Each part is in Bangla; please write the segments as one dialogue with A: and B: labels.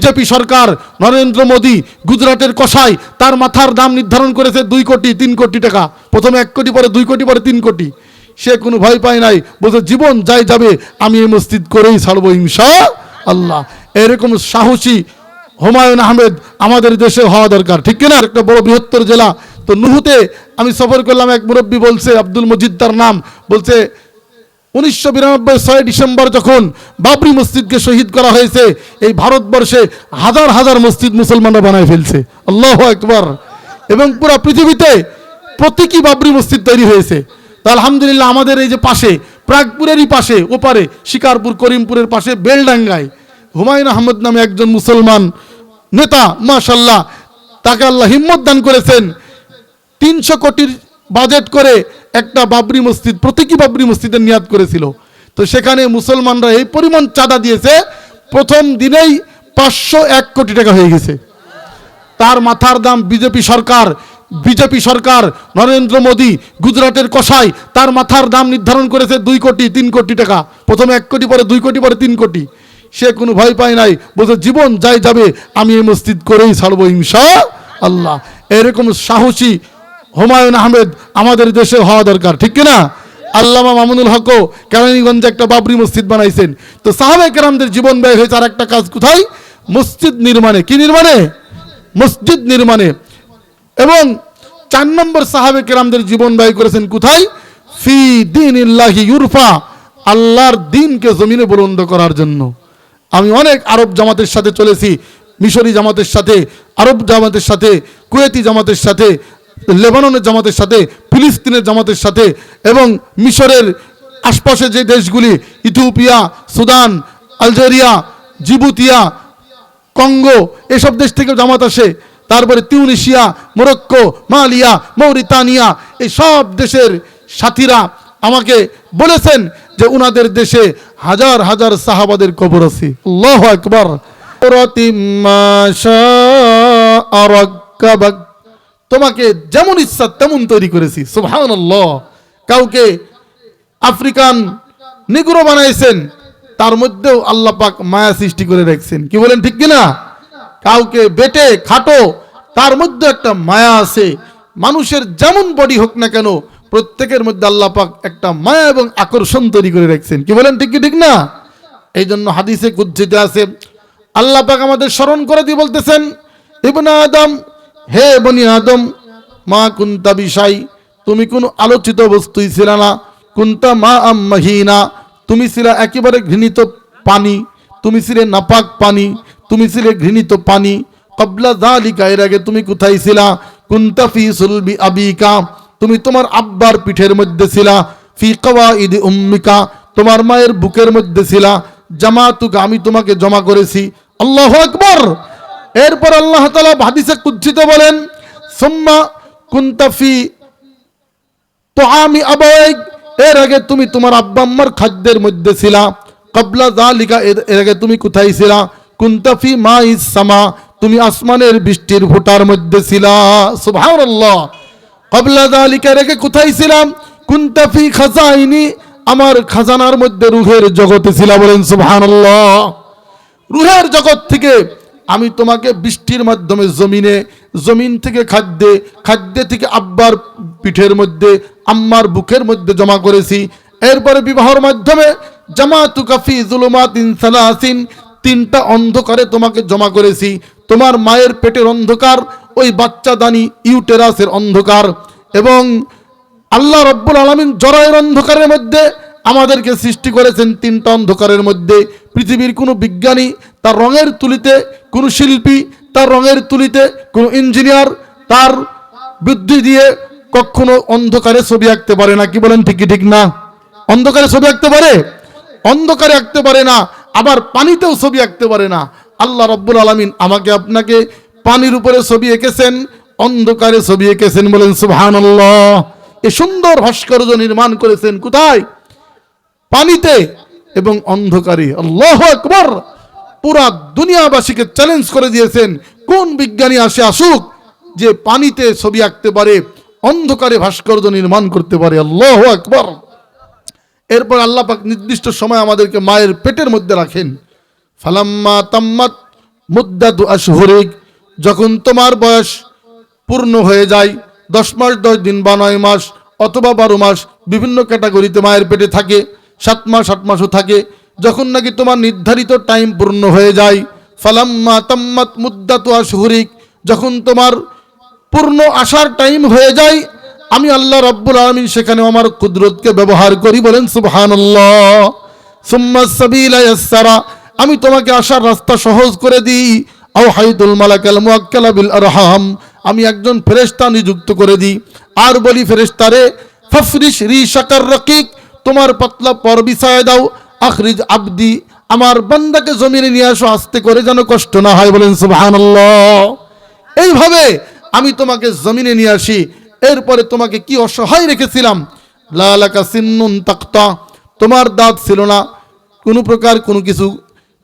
A: বিজেপি সরকার নরেন্দ্র মোদী গুজরাটের কষাই তার মাথার দাম নির্ধারণ করেছে দুই কোটি, তিন কোটি টাকা। প্রথমে এক কোটি, পরে দুই কোটি, পরে তিন কোটি। সে কোনো ভয় পায় নাই, বলছে, জীবন যাই যাবে, আমি এই মসজিদ করেই ছাড়বো ইনশা আল্লাহ। এরকম সাহসী হুমায়ুন আহমেদ আমাদের দেশে হওয়া দরকার। ঠিক কিনা? একটা বড় বৃহত্তর জেলা। তো নুহুতে আমি সফর করলাম, এক মুরব্বী বলছে, আব্দুল মজিদ তার নাম। বলছে উনিশশো বিরানব্বই ছয় ডিসেম্বর যখন বাবরি মসজিদকে শহীদ করা হয়েছে, এই ভারতবর্ষে হাজার হাজার মসজিদ মুসলমানরা বানায় ফেলছে। আল্লাহ একবার এবং পুরো পৃথিবীতে প্রতীকী বাবরি মসজিদ তৈরি হয়েছে। তা আলহামদুলিল্লাহ আমাদের এই যে পাশে, প্রাগপুরেরই পাশে, ওপারে, শিকারপুর, করিমপুরের পাশে, বেলডাঙ্গায় হুমায়ুন আহমদ নামে একজন মুসলমান নেতা মাশাল্লাহ তাকে আল্লাহ হিম্মত দান করেছেন। তিনশো কোটির বাজেট করে একটা বাবরি মসজিদ, প্রতীকী বাবরি মসজিদের নিয়াদ করেছিল। তো সেখানে মুসলমানরা এই পরিমাণ চাঁদা দিয়েছে, প্রথম দিনেই পাঁচশো এক কোটি টাকা হয়ে গেছে। তার মাথার দাম বিজেপি সরকার বিজেপি সরকার, নরেন্দ্র মোদী, গুজরাটের কষাই তার মাথার দাম নির্ধারণ করেছে দুই কোটি, তিন কোটি টাকা। প্রথমে এক কোটি, পরে দুই কোটি, পরে তিন কোটি। সে কোনো ভয় পায় নাই, বলছে, জীবন যাই যাবে, আমি এই মসজিদ করেই ছাড়বো ইনশা আল্লাহ। এরকম সাহসী হুমায়ুন আহমেদ আমাদের দেশে হওয়া দরকার, ঠিক কিনা? আল্লামা মামুনুল হকও কেরানীগঞ্জে একটা বাবরি মসজিদ বানাইছেন। তো সাহাবে কেরামদের জীবন ব্যয় হয়েছে আর একটা কাজ কোথায়? মসজিদ নির্মাণে। কি নির্মাণে? মসজিদ নির্মাণে। এবং চার নম্বর সাহাবে কেরামদের জীবন ব্যয় করেছেন কোথায়? ফি দিন ইল্লাহি ইউরফা, আল্লাহর দিনকে জমিনে বুলন্দ করার জন্য। আমি অনেক আরব জামাতের সাথে চলেছি, মিশরি জামাতের সাথে, আরব জামাতের সাথে, কুয়েতি জামাতের সাথে লেবাননের জামাতের সাথে, ফিলিস্তিনের জামাতের সাথে এবং মিশরের আশপাশে যে দেশগুলি, Ethiopia, Sudan, Algeria, Djibouti, Congo, এসব দেশ থেকে জামাত আসে। তারপরে তিউনিশিয়া, মোরক্কো, মালিয়া, মৌরিতানিয়া, এই সব দেশের সাথীরা আমাকে বলেছেন যে উনাদের দেশে হাজার হাজার সাহাবাদের কবর আছে। আল্লাহ একবার তোমাকে যেমন ইচ্ছা তেমন তৈরি করেছি সুবহান কাউকে আফ্রিকান নিগ্রো বানাইছেন, তার মধ্যেও আল্লাহ পাক মায়া সৃষ্টি করে রাখছেন। কি বলেন ঠিক কিনা? কাউকে বেটে, খাটো, তার মধ্যে একটা মায়া আছে। মানুষের যেমন বডি হোক না কেন, প্রত্যেকের মধ্যে আল্লাহ পাক একটা মায়া এবং আকর্ষণ তৈরি করে রাখছেন। কি বলেন ঠিক কি ঠিক না? এই জন্য হাদিসে কুজ্জিতে আছে, আল্লাহ পাক আমাদের স্মরণ করে দিয়ে বলতেছেন, ইবনা আদম হে বনি আদম, মা কুন্তা বিষাই, তুমি কোনো আলোচিত বস্তুই ছিল না। কুন্তা মা আম্মাহিনা তুমি ছিলে একেবারে ঘৃণিত পানি, তুমি ছিলে নাপাক পানি, তুমি ছিলে ঘৃণিত পানি। কবলা জালিকা এর আগে তুমি কোথায় ছিলা? কুন্তা ফি সুলবি আবিকা, তুমি তোমার আব্বার পিঠের মধ্যে ছিলা। ফি কওয়া ইদি উম্মিকা, তোমার মায়ের বুকের মধ্যে ছিলা। জামাতুকা, আমি তোমাকে জমা করেছি। আল্লাহ আকবার! এরপর আল্লাহ তাআলা হাদিসে কুদসিত বলেন, সুম্মা কুন্তা ফি তো আমি আবাইক। এর আগে তুমি তোমার আব্বা আম্মার খাদ্যের মধ্যে ছিলা। কবলা জালিকা এর আগে তুমি কোথায় ছিলা? কুন্তাফি মা ইসামা তুমি আসমানের বৃষ্টির ফোঁটার মধ্যে ছিলা। সুবহানাল্লাহ। কবলা এর আগে কোথায় ছিলাম কুন্তাফি খাজাইনি, আমার খাজানার মধ্যে রুহের জগতে ছিলা বলেন, সুবহানাল্লাহ। রুহের জগৎ থেকে আমি তোমাকে বৃষ্টির মাধ্যমে জমিনে, জমিন থেকে খাদ্যে খাদ্যে থেকে আব্বার পিঠের মধ্যে, আম্মার বুকের মধ্যে জমা করেছি। এরপরে বিবাহর মাধ্যমে জামাতু কাফি জুলুমাতিন সালাসিন, তিনটা অন্ধকারে তোমাকে জমা করেছি। তোমার মায়ের পেটের অন্ধকার, ওই বাচ্চা দানি ইউটেরাসের অন্ধকার। এবং আল্লাহ রব্বুল আলমিন জরায়ের অন্ধকারের মধ্যে আমাদেরকে সৃষ্টি করেছেন তিনটা অন্ধকারের মধ্যে। পৃথিবীর কোনো বিজ্ঞানী তার রঙের তুলিতে কোনো শিল্পী, তার রঙের তুলিতে কোনো ইঞ্জিনিয়ার, তার বুদ্ধি দিয়ে কখনো অন্ধকারে ছবি আঁকতে পারে না। কি বলেন ঠিকই ঠিক না? অন্ধকারে ছবি আঁকতে পারে? অন্ধকারে আঁকতে পারে না, আবার পানিতেও ছবি আঁকতে পারে না। আল্লাহ রব্বুল আলমিন আমাকে আপনাকে পানির উপরে ছবি এঁকেছেন, অন্ধকারে ছবি এঁকেছেন বলেন সুবহান এ সুন্দর ভাস্কর্য নির্মাণ করেছেন কোথায়? পানিতে এবং অন্ধকারে। আল্লাহ আকবর! পুরা দুনিয়াবাসীকে চ্যালেঞ্জ করে দিয়েছেন। কোন বিজ্ঞানী আসে আসুক, যে পানিতে ছবি আঁকতে পারে, অন্ধকারে ভাস্কর্য নির্মাণ করতে পারে। আল্লাহ আকবর। এরপর আল্লাহ পাক নির্দিষ্ট সময় আমাদেরকে মায়ের পেটের মধ্যে রাখেন। ফালাম্মা তাম্মাত মুদ্দাতু আশহুরিক, যখন তোমার বয়স পূর্ণ হয়ে যায়, দশ মাস, দশ দিন বা নয় মাস অথবা বারো মাস বিভিন্ন ক্যাটাগরিতে মায়ের পেটে থাকে, সাত মাস, আট মাসও থাকে যখন নাকি তোমার নির্ধারিত টাইম পূর্ণ হয়ে যায়, ফালাম্মা তাম্মাত মুদ্দাতু আশহুরিক, যখন তোমার পূর্ণ আসার টাইম হয়ে যায়, আমি আল্লাহ রব্বুল আলমিন সেখানে আমার কুদরতকে ব্যবহার করি বলেন, সুবহানাল্লাহ। সুম্মা সাবিলা আমি তোমাকে আসার রাস্তা সহজ করে দিই। আও হাইদুল মালাকাল মুআক্কালা বিল আরহাম, আমি একজন ফেরেশতা নিযুক্ত করে দিই। আর বলি ফেরেশতারে, ফাফরিশ রিশাকার রকিক, তোমার পাতলা পর বিছায় দাও আখরিজ আবদি, আমার বান্দাকে জমিনে নিয়ে আসো, আস্তে করে যেন কষ্ট না হয়। বলেন, সুবহানাল্লাহ। এইভাবে আমি তোমাকে জমিনে নিয়ে আসি। এরপরে তোমাকে কি অসহায় রেখেছিলাম? লালাকা সিন্নুন তাক্তা, তোমার দাঁত ছিল না। কোনো প্রকার কোনো কিছু।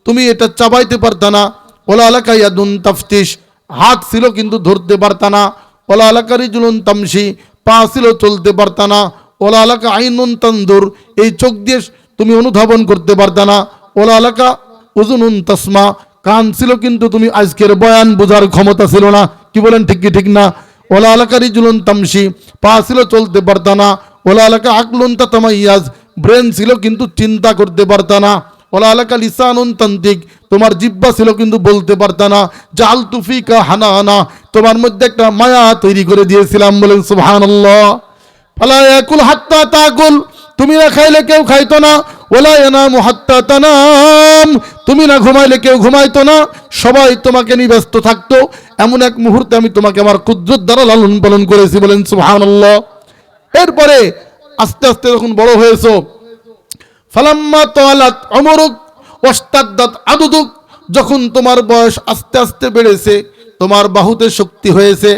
A: তুমি এটা চাবাইতে পারতা না। ওলা আলাকা ইয়াদুন তাফতিস হাত ছিল কিন্তু ধরতে পারতা না। ওলা আলাকারি জুলুন তামসি পা ছিল চলতে পারতা না। ওলা আলাকা আইনুন তান্দুর এই চোখ দিয়ে তুমি অনুধাবন করতে পারতা না। ওলা আলাকা উজুনুন তসমা। কান ছিল কিন্তু তুমি আজকের বয়ান বোঝার ক্ষমতা ছিল না। কি বলেন, ঠিক কি ঠিক না? ওলা এলাকারই জুলুন তামসি পা ছিল চলতে পারতা না। ওলা এলাকা আকলুন তামাইয়াজ ব্রেন ছিল কিন্তু চিন্তা করতে পারতা না। ওলা এলাকা লিসানুন তান্তিক তোমার জিব্বা ছিল কিন্তু বলতে পারতা না। জাল তুফিকা হানা হানা তোমার মধ্যে একটা মায়া তৈরি করে দিয়েছিলাম বলেন, সুবহানাল্লাহ। ফালা ইয়াকুল হাত্তা তাকুল। তুমি না খাইলে কেউ খাইতো না। ওলা ইয়ানামু হাত্তা তানাম। তুমি না ঘুমাইলে কেউ ঘুমাইতো না। সবাই তোমাকে নিয়ে ব্যস্ত থাকতো। এমন এক মুহূর্তে আমি তোমাকে আমার কুদরত দ্বারা লালন পালন করেছি বলেন সুবহানাল্লাহ। এরপরে আস্তে আস্তে যখন বড় হয়েছো, ফালাম্মা তোয়ালাত অমরুক ওস্তাদ্দাত আদুদুক, যখন তোমার বয়স আস্তে আস্তে বেড়েছে, তোমার বাহুতে শক্তি হয়েছে,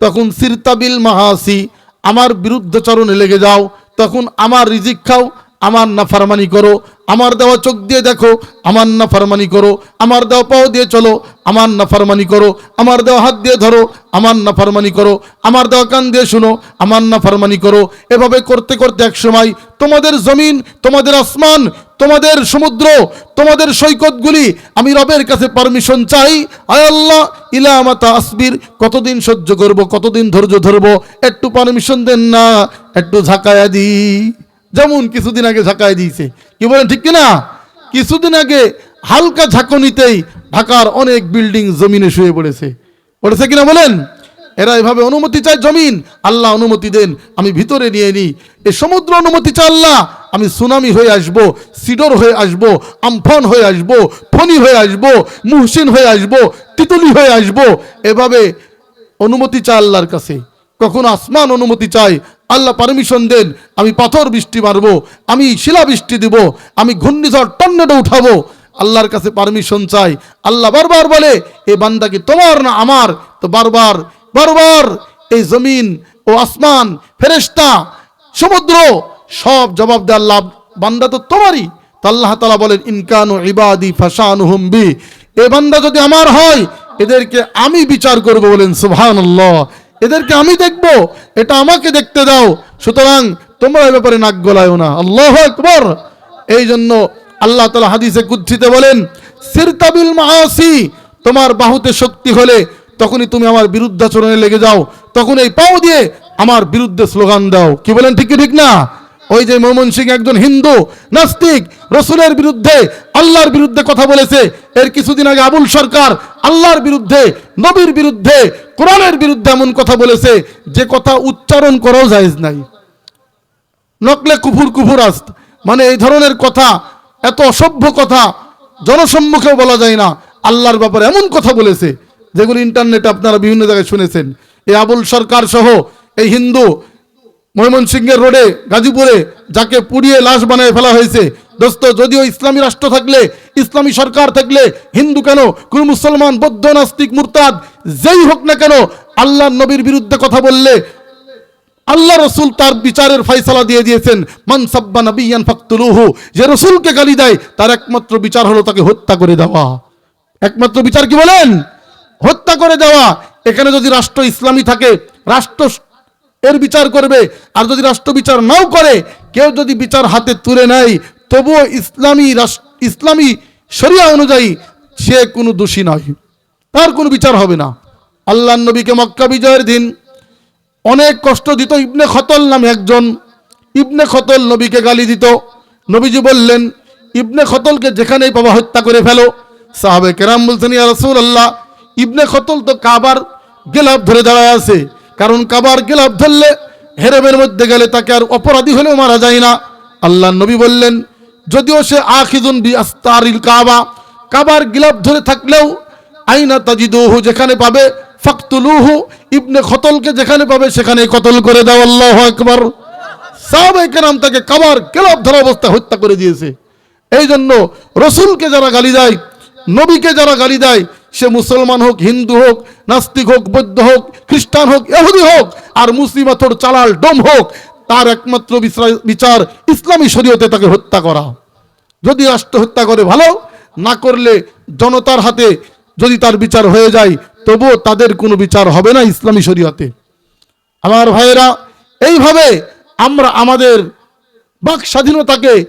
A: তখন সিরতাবিল মাহাসি আমার বিরুদ্ধচরণে লেগে যাও। তখন আমার রিজিক খাও আমার নাফারমানি করো, আমার দেওয়া চোখ দিয়ে দেখো, আমার নাফারমানি করো, আমার দেওয়া পাও দিয়ে চলো, আমার নাফারমানি করো, আমার দেওয়া হাত দিয়ে ধরো, আমার নাফারমানি করো, আমার দেওয়া কান দিয়ে শুনো, আমার নাফারমানি করো। এভাবে করতে করতে এক সময় তোমাদের জমিন, তোমাদের আসমান, তোমাদের সমুদ্র, তোমাদের সৈকতগুলি আমি রবের কাছে পারমিশন চাই। আল্লাহ ইলামাতা আসবির, কতদিন সহ্য করব, কতদিন ধৈর্য ধরবো, একটু পারমিশন দেন না, একটু ঝাঁকায়া দি যেমন কিছুদিন আগে ঝাঁকায় দিয়েছে। কি বলেন, ঠিক কিনা? কিছুদিন আগে হালকা ঝাঁকুনিতেই ঢাকার অনেক বিল্ডিং জমিনে শুয়ে পড়েছে। পড়েছে কিনা বলেন? এরা এভাবে অনুমতি চায় জমিন। আল্লাহ অনুমতি দেন, আমি ভিতরে নিয়ে নিই। এ সমুদ্র অনুমতি চায় আল্লাহ, আমি সুনামি হয়ে আসব, সিডর হয়ে আসব, আমফান হয়ে আসব ফনি হয়ে আসব, মুহসিন হয়ে আসব, তিতলি হয়ে আসব। এভাবে অনুমতি চায় আল্লাহর কাছে। কখনো আসমান অনুমতি চাই আল্লাহ পারমিশন দেন, আমি পাথর বৃষ্টি মারবো, আমি শিলা বৃষ্টি দিব, আমি ঘূর্ণিঝড় টন্নেডো উঠাবো। আল্লাহর কাছে পারমিশন চাই। আল্লাহ বারবার বলে, এ বান্দা কি তোমার না আমার? তো বারবার বারবার এই জমিন ও আসমান, ফেরেশতা, সমুদ্র, সব জবাব দেয় আল্লাহ। বান্দা তো তোমারই। তো আল্লাহ তালা বলেন ইনকানু ইবাদি ফাসানু হুম্বি এ বান্দা যদি আমার হয়, এদেরকে আমি বিচার করব বলেন, সুবহানাল্লাহ। এদেরকে আমি দেখব, এটা আমাকে দেখতে দাও। সুতরাং তোমরা এ ব্যাপারে নাক গলায়ও না। আল্লাহ আকবর। এই জন্য আল্লাহ তালা হাদিসে কুচ্ছিতে বলেন সিরতাবিল মাহাসি তোমার বাহুতে শক্তি হলে তখনই তুমি আমার বিরুদ্ধাচরণে লেগে যাও। তখন এই পাও দিয়ে আমার বিরুদ্ধে স্লোগান দাও। কি বলেন ঠিক ঠিক না? ওই যে মোমন সিং একজন হিন্দু, নাস্তিক, রসুলের বিরুদ্ধে আল্লাহর বিরুদ্ধে কথা বলেছে। এর কিছুদিন আগে আবুল সরকার আল্লাহর বিরুদ্ধে, নবীর বিরুদ্ধে কোরআনের বিরুদ্ধে এমন কথা বলেছে, যে কথা উচ্চারণ করাও জায়েজ নাই। নকলে কুফুর কুফুর আস্ত। মানে এই ধরনের কথা, এত অসভ্য কথা, জনসম্মুখেও বলা যায় না। আল্লাহর ব্যাপারে এমন কথা বলেছে, যেগুলো ইন্টারনেটে আপনারা বিভিন্ন জায়গায় শুনেছেন। এই আবুল সরকার সহ এই হিন্দু ময়মনসিংহের রোডে, গাজীপুরে, যাকে পুড়িয়ে লাশ বানায় ফেলা হয়েছে দোস্ত, যদিও ইসলামী রাষ্ট্র থাকলে, ইসলামী সরকার থাকলে হিন্দু কেন, কোন মুসলমান, বৌদ্ধ, নাস্তিক, মুরতাদ, যেই হোক না কেন আল্লাহ নবীর বিরুদ্ধে কথা বললে আল্লাহ রসুল তার বিচারের ফয়সালা দিয়ে দিয়েছেন মানসাব্বা নবিয়ান ফাকতুলুহু, যে রসুলকে গালি দেয়, তার একমাত্র বিচার হলো তাকে হত্যা করে দেওয়া। একমাত্র বিচার কি বলেন? হত্যা করে দেওয়া। এখানে যদি রাষ্ট্র ইসলামী থাকে, রাষ্ট্র এর বিচার করবে, আর যদি রাষ্ট্র বিচার নাও করে, কেউ যদি বিচার হাতে তুলে নেয় তবুও ইসলামী ইসলামী শরিয়া অনুযায়ী সে কোনো দোষী নয়। তার কোনো বিচার হবে না। আল্লাহ নবীকে মক্কা বিজয়ের দিন অনেক কষ্ট দিত ইবনে খতল নামে একজন। ইবনে খতল নবীকে গালি দিত। নবীজি বললেন, ইবনে খতলকে যেখানেই পাবা হত্যা করে ফেলো, সাহাবে কেরাম বলছেন, ইয়া রসুল আল্লাহ ইবনে খতল তো কাবার গেলাপ ধরে দাঁড়ায় আছে। কারণ কাবার গেলাপ ধরলে হেরেমের মধ্যে গেলে তাকে আর অপরাধী হলেও মারা যায় না। আল্লাহ নবী বললেন যদিও সে আখিজুন বি আস্তারিল কাবা, কাবার গিলাপ ধরে থাকলেও আইনা তাজিদুহু যেখানে পাবে, ফাকতুলুহু ইবনে খতলকে যেখানে পাবে সেখানে কতল করে দাও, আল্লাহ আকবার। সাহাবায়ে কেরাম তাকে কাবার গিলাপ ধরা অবস্থায় হত্যা করে দিয়েছে। এই জন্য রসুলকে যারা গালি দেয়, নবীকে যারা গালি দেয়, সে মুসলমান হোক, হিন্দু হোক, নাস্তিক হোক, বৌদ্ধ হোক, খ্রিস্টান হোক এহুদি হোক, আর মুসলিমাতর চালাল, ডোম হোক তার একমাত্র বিচার- ইসলামী শরীয়তে তাকে হত্যা করা। যদি রাষ্ট্র হত্যা করে ভালো, না করলে জনতার হাতে যদি তার বিচার হয়ে যায়, তবুও তাদের কোনো বিচার হবে না ইসলামী শরীয়তে। আমার ভাইয়েরা, এইভাবে আমরা আমাদের বাক স্বাধীনতাকে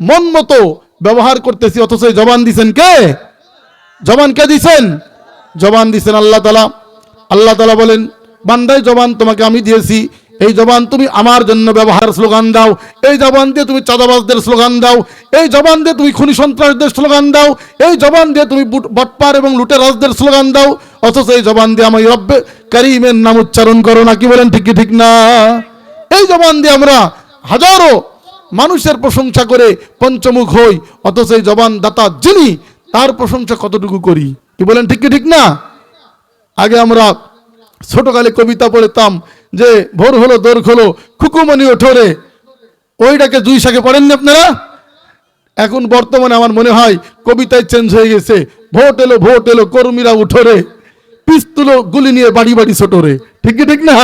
A: মন মতো ব্যবহার করতেছি, অথচ জবান দিছেন কে? জবান কে দিছেন? জবান দিছেন আল্লাহ তালা আল্লাহ তালা বলেন বান্দাই জবান তোমাকে আমি দিয়েছি এই জবান তুমি আমার জন্য ব্যবহার স্লোগান দাও। এই জবান দিয়ে তুমি চাঁদাবাজদের স্লোগান দাও। এই জবান দিয়ে তুমি খুনি সন্ত্রাসদের স্লোগান দাও। এই জবান দিয়ে তুমি বুট- বটপার এবং লুটেরাজদের স্লোগান দাও। অথচ এই জবান দিয়ে আমার রব্বে করিমের নাম উচ্চারণ করো না, কি বলেন ঠিক ঠিক না? এই জবান দিয়ে আমরা হাজারো মানুষের প্রশংসা করে পঞ্চমুখ হই। অথচ এই জবান দাতা যিনি, তার প্রশংসা কতটুকু করি? কি বলেন ঠিক ঠিক না? আগে আমরা ছোটকালে কবিতা পড়তাম যে ভোর হলো, দোর হলো খুকুমনি ওঠরে। ওইটাকে দুই শাকে পড়েননি আপনারা? এখন বর্তমানে আমার মনে হয় কবিতায় চেঞ্জ হয়ে গেছে। ভোট এলো ভোট এলো, কর্মীরা উঠোরে। পিস্তুলো গুলি নিয়ে বাড়ি বাড়ি ছোটরে। ঠিক কি, ঠিক না?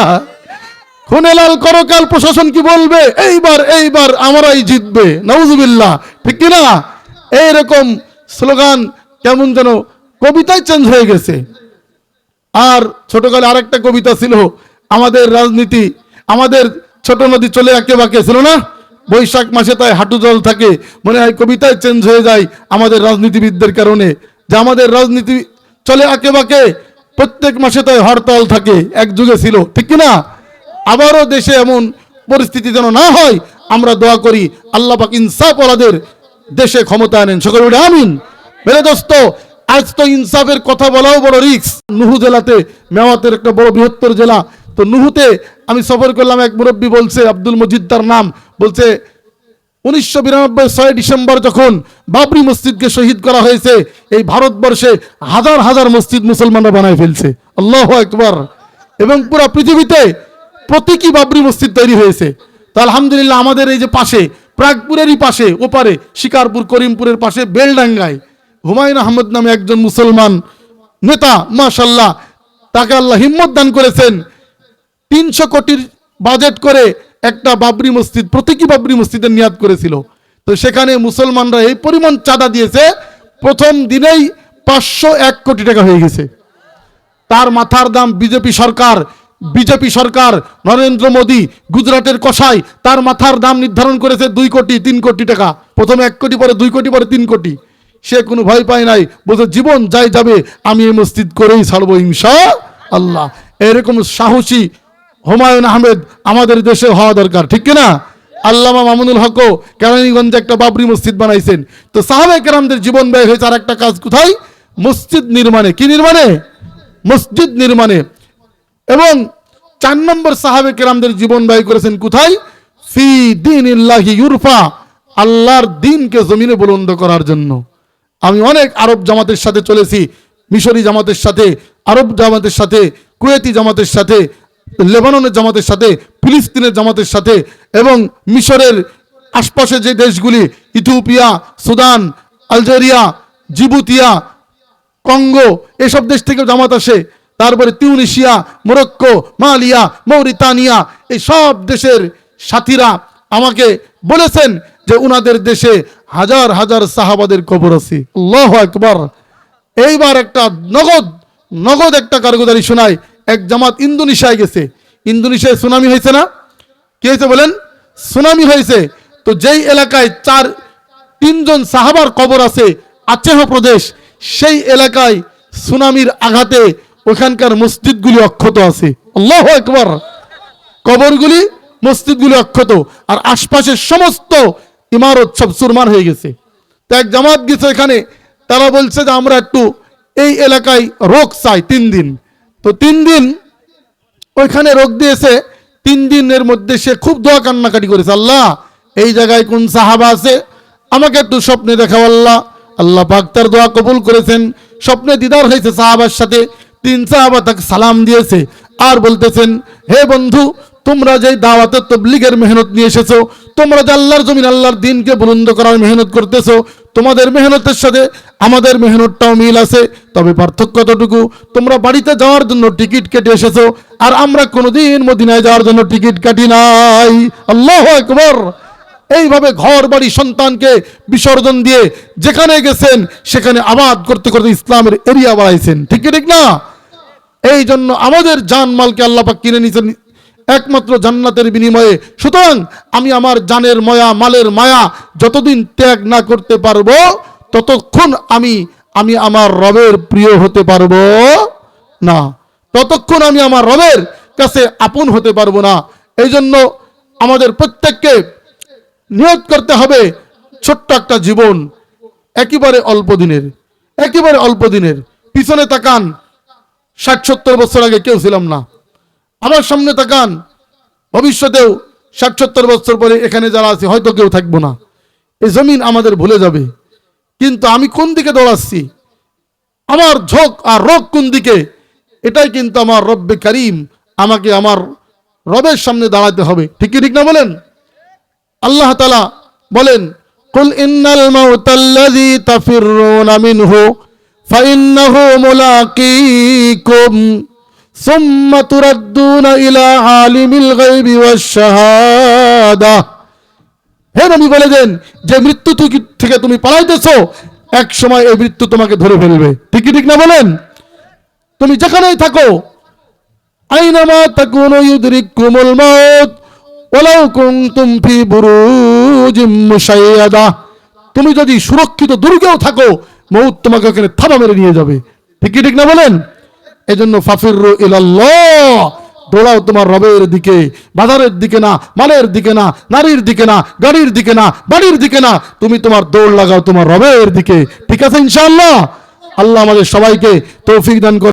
A: খুনেলাল করকাল প্রশাসন কি বলবে? এইবার এইবার আমরাই জিতবে। নওজুবিল্লাহ ঠিক কি না? এইরকম স্লোগান কেমন যেন কবিতায় চেঞ্জ হয়ে গেছে। আর ছোটকালে আরেকটা কবিতা ছিল আমাদের রাজনীতি, আমাদের ছোট নদী চলে আঁকে বাঁকে, ছিল না? বৈশাখ মাসে তাই হাঁটু জল থাকে, মনে হয় কবিতায় চেঞ্জ হয়ে যায় আমাদের রাজনীতিবিদদের কারণে। যে আমাদের রাজনীতি চলে আঁকে বাঁকে, প্রত্যেক মাসে তাই হরতাল থাকে এক যুগে ছিল, ঠিক কি না? আবারও দেশে এমন পরিস্থিতি যেন না হয়, আমরা দোয়া করি, আল্লাহ পাক ইনসাফ ওলাদের দেশে ক্ষমতা আনেন। সকল বলে আমিন। মেরে দোস্ত, আজ তো ইনসাফের কথা বলাও বড় রিক্স নুহু জেলাতে মেওয়াতের একটা বড় বৃহত্তর জেলা তো নুহুতে আমি সফর করলাম, এক মুরব্বী বলছে, আব্দুল মজিদ তার নাম, বলছে, উনিশশো বিরানব্বই ছয় ডিসেম্বর যখন বাবরি মসজিদকে শহীদ করা হয়েছে, এই ভারতবর্ষে হাজার হাজার মসজিদ মুসলমানরা বানায় ফেলছে। আল্লাহ একবার এবং পুরো পৃথিবীতে প্রতীকী বাবরি মসজিদ তৈরি হয়েছে। তো আলহামদুলিল্লাহ আমাদের এই যে পাশে, প্রাগপুরেরই পাশে, ওপারে, শিকারপুর, করিমপুরের পাশে, বেলডাঙ্গায় হুমায়ুন আহমদ নামে একজন মুসলমান নেতা মাশাল্লাহ তাকে আল্লাহ হিম্মত দান করেছেন। তিনশো কোটির বাজেট করে একটা বাবরি মসজিদ, প্রতীকী বাবরি মসজিদের নিয়াদ করেছিল। তো সেখানে মুসলমানরা এই পরিমাণ চাঁদা দিয়েছে, প্রথম দিনেই পাঁচশো এক কোটি টাকা হয়ে গেছে। তার মাথার দাম বিজেপি সরকার বিজেপি সরকার, নরেন্দ্র মোদী, গুজরাটের কষাই তার মাথার দাম নির্ধারণ করেছে দুই কোটি, তিন কোটি টাকা। প্রথমে এক কোটি, পরে দুই কোটি, পরে তিন কোটি। সে কোনো ভয় পায় নাই, বলছে, জীবন যাই যাবে, আমি এই মসজিদ করেই ছাড়বো হিংসা আল্লাহ। এরকম সাহসী হুমায়ুন আহমেদ আমাদের দেশে হওয়া দরকার, ঠিক কিনা? আল্লামা মামুনুল হকও কেরানীগঞ্জে একটা বাবরি মসজিদ বানাইছেন। তো সাহাবে কেরামদের জীবন ব্যয় হয়েছে আর একটা কাজ কোথায়? মসজিদ নির্মাণে। কি নির্মাণে? মসজিদ নির্মাণে। এবং চার নম্বর সাহাবে কেরামদের জীবন ব্যয় করেছেন কোথায়? ফি দিন ইল্লাহি ইউরফা, আল্লাহর দিনকে জমিনে বুলন্দ করার জন্য। আমি অনেক আরব জামাতের সাথে চলেছি, মিশরি জামাতের সাথে, আরব জামাতের সাথে, কুয়েতি জামাতের সাথে লেবাননের জামাতের সাথে, ফিলিস্তিনের জামাতের সাথে এবং মিশরের আশপাশে যে দেশগুলি, Ethiopia, Sudan, Algeria, Djibouti, Congo, এসব দেশ থেকে জামাত আসে। তারপরে তিউনিশিয়া, মোরক্কো, মালিয়া, মৌরিতানিয়া, এই সব দেশের সাথীরা আমাকে বলেছেন যে উনাদের দেশে হাজার হাজার সাহাবাদের কবর আছে। আল্লাহ একবার এইবার একটা নগদ নগদ একটা কারগুজারি শোনায় এক জামাত ইন্দোনেশিয়ায় গেছে। ইন্দোনেশিয়ায় সুনামি হয়েছে না? কি হয়েছে বলেন? সুনামি হয়েছে। তো যেই এলাকায় চার, তিনজন সাহাবার কবর আছে আচেহ প্রদেশ, সেই এলাকায় সুনামির আঘাতে ওখানকার মসজিদগুলি অক্ষত আছে। আল্লাহ একবার কবরগুলি, মসজিদগুলি অক্ষত। আর আশপাশের সমস্ত ইমারত সব সুরমার হয়ে গেছে। তো এক জামাত গেছে এখানে তারা বলছে যে আমরা একটু এই এলাকায় রোগ চাই তিন দিন। তো তিন দিন ওইখানে রোগ দিয়েছে, তিন দিনের মধ্যে সে খুব দোয়া কান্নাকাটি করেছে, আল্লাহ, এই জায়গায় কোন সাহাবা আছে? আমাকে একটু স্বপ্নে দেখাও, আল্লাহ। আল্লাহ বাক্তার দোয়া কবুল করেছেন। স্বপ্নে দিদার হয়েছে সাহাবার সাথে। তিন সাহাবা তাকে সালাম দিয়েছে আর বলতেছেন, হে বন্ধু, তোমরা যে দাওয়াতের তবলিগের মেহনত নিয়ে এসেছ, তোমরা যে আল্লাহর জমিন, আল্লাহর দিনকে বুলন্দ করার মেহনত করতেছো তোমাদের মেহনতের সাথে আমাদের মেহনতটাও মিল আছে। তবে পার্থক্য কতটুকু? তোমরা বাড়িতে যাওয়ার জন্য টিকিট কেটে এসেছ, আর আমরা কোনোদিন মদিনায় যাওয়ার জন্য টিকিট কাটি নাই। আল্লাহ একবার এইভাবে ঘর, বাড়ি, সন্তানকে বিসর্জন দিয়ে যেখানে গেছেন, সেখানে আবাদ করতে করতে ইসলামের এরিয়া বাড়াইছেন। ঠিক ঠিক না? এই জন্য আমাদের জান মালকে আল্লাহ পাক কিনে নিয়েছেন একমাত্র জান্নাতের বিনিময়ে। সুতরাং আমি আমার জানের ময়া, মালের মায়া যতদিন ত্যাগ না করতে পারব, ততক্ষণ আমি আমি আমার রবের প্রিয় হতে পারব না। ততক্ষণ আমি আমার রবের কাছে আপন হতে পারব না। এই জন্য আমাদের প্রত্যেককে নিয়োগ করতে হবে ছোট্ট একটা জীবন, একেবারে অল্প দিনের, একেবারে অল্প দিনের। পিছনে তাকান, ষাট সত্তর বছর আগে কেউ ছিলাম না। আমার সামনে তাকান। ভবিষ্যতেও ষাট সত্তর বছর পরে এখানে যারা আছে, হয়তো কেউ থাকব না। এই জমিন আমাদের ভুলে যাবে। কিন্তু আমি কোন দিকে দৌড়াচ্ছি? আমার ঝোঁক আর রোগ কোন দিকে? এটাই কিন্তু আমার রব্বে করিম আমাকে আমার রবের সামনে দাঁড়াতে হবে। ঠিক কি ঠিক না বলেন? আল্লাহ তালা বলেন, কুল ইন্নাল মাউতাল্লাযী তাফিররুনা মিনহু ফাইন্নাহু মুলাকীকুম। তুরাদ্দুনা ইলা আলিমিল গায়বি ওয়াশ শাহাদা হে নবী বলে দেন, যে মৃত্যু থেকে তুমি পালাইতেছো, এক সময় এই মৃত্যু তোমাকে ধরে ফেলবে। ঠিক ঠিক না বলেন? তুমি যেখানেই থাকো, আইনামা তাকুনু ইউদরিকুমুল মাউত, ওয়ালাউ কুনতুম ফি বুরুজিম মুশাইয়াদা। তুমি যদি সুরক্ষিত দুর্গেও থাকো মৌত তোমাকে ওখানে থাবা মেরে নিয়ে যাবে। ঠিক ঠিক না বলেন? এজন্য ফাফিরু ইলাল্লাহ। দৌড়াও তোমার রবের দিকে, বাজারের দিকে না, মালের দিকে না, নারীর দিকে না, গাড়ির দিকে না, বাড়ির দিকে না। তুমি তোমার দৌড় লাগাও তোমার রবের দিকে। ঠিক আছে ইনশাল্লাহ আল্লাহ আমাদের সবাইকে তৌফিক দান করে